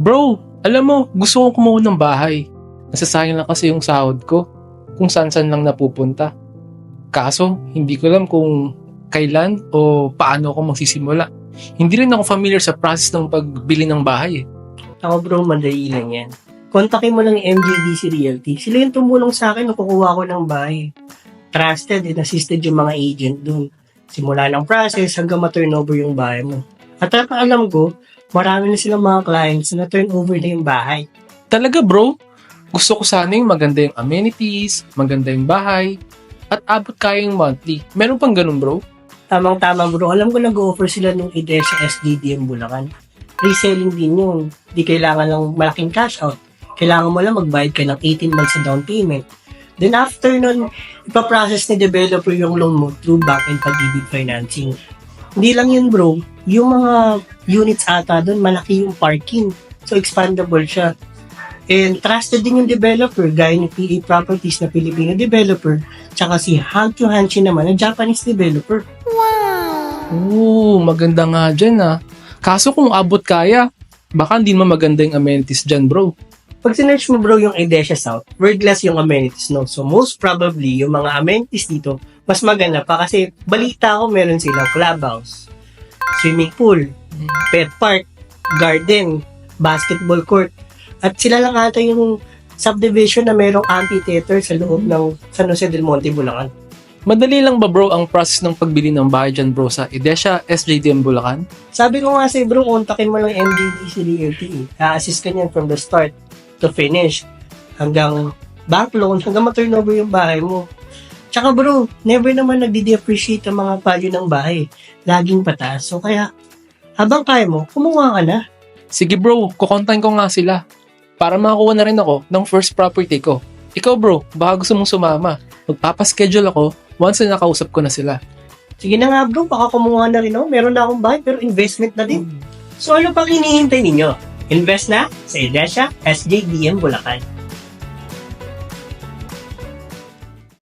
Bro, alam mo, gusto kong kumuha ng bahay. Nasasayang lang kasi yung sahod ko kung saan-saan lang napupunta. Kaso, hindi ko alam kung kailan o paano ako magsisimula. Hindi rin ako familiar sa process ng pagbili ng bahay eh. Ako bro, madali lang yan. Kontakin mo lang yung MJDC Realty. Sila yung tumulong sa akin nung kukuha ko ng bahay. Trusted and assisted yung mga agent dun. Simula ng process hanggang ma-turnover yung bahay mo. At alam ko, marami na silang mga clients na turnover na yung bahay. Talaga bro, gusto ko sana yung maganda yung amenities, maganda yung bahay, at abot kaya yung monthly. Meron pang ganun bro? Tamang-tama bro, alam ko nag-offer sila nung ideya sa SDDM Bulacan. Reselling din yun. Di kailangan lang malaking cash out. Kailangan mo lang magbayad ka ng 18 months sa down payment. Then after nun, ipaprocess ni developer yung loan mo through bank and pag-ibig financing. Hindi lang yun bro, yung mga units ata doon, malaki yung parking. So expandable siya. And trusted din yung developer, gaya ni PE Properties na Filipino developer, tsaka si Hantu Hanchi naman na Japanese developer. Oo, maganda nga dyan ah. Kaso kung abot kaya, baka hindi naman maganda yung amenities dyan bro. Pag sinerch mo bro yung Edesha South, wordless yung amenities no. So most probably yung mga amenities dito, mas maganda pa kasi balita ko meron silang clubhouse, swimming pool, pet park, garden, basketball court. At sila lang ata yung subdivision na merong amphitheater sa loob ng San Jose del Monte, Bulacan. Madali lang ba bro ang process ng pagbili ng bahay dyan bro sa Edesha SJDM Bulacan? Sabi ko nga sa'yo bro, kontakin mo lang MDDC Realty. A-assist ka niyan from the start to finish. Hanggang bank loan, hanggang ma-turnover yung bahay mo. Tsaka bro, never naman nagdi-depreciate ang mga value ng bahay. Laging pataas. So kaya, habang kaya mo, kumuha ka na. Sige bro, kukontakin ko nga sila. Para makakuha na rin ako ng first property ko. Ikaw bro, baka gusto mong sumama. Magpapaschedule ako once na nakausap ko na sila. Sige na nga bro, baka kumuha na rin ako. Meron na akong bahay, pero investment na din. So ano pang hinihintay ninyo? Invest na sa Edesha SJDM Bulacan.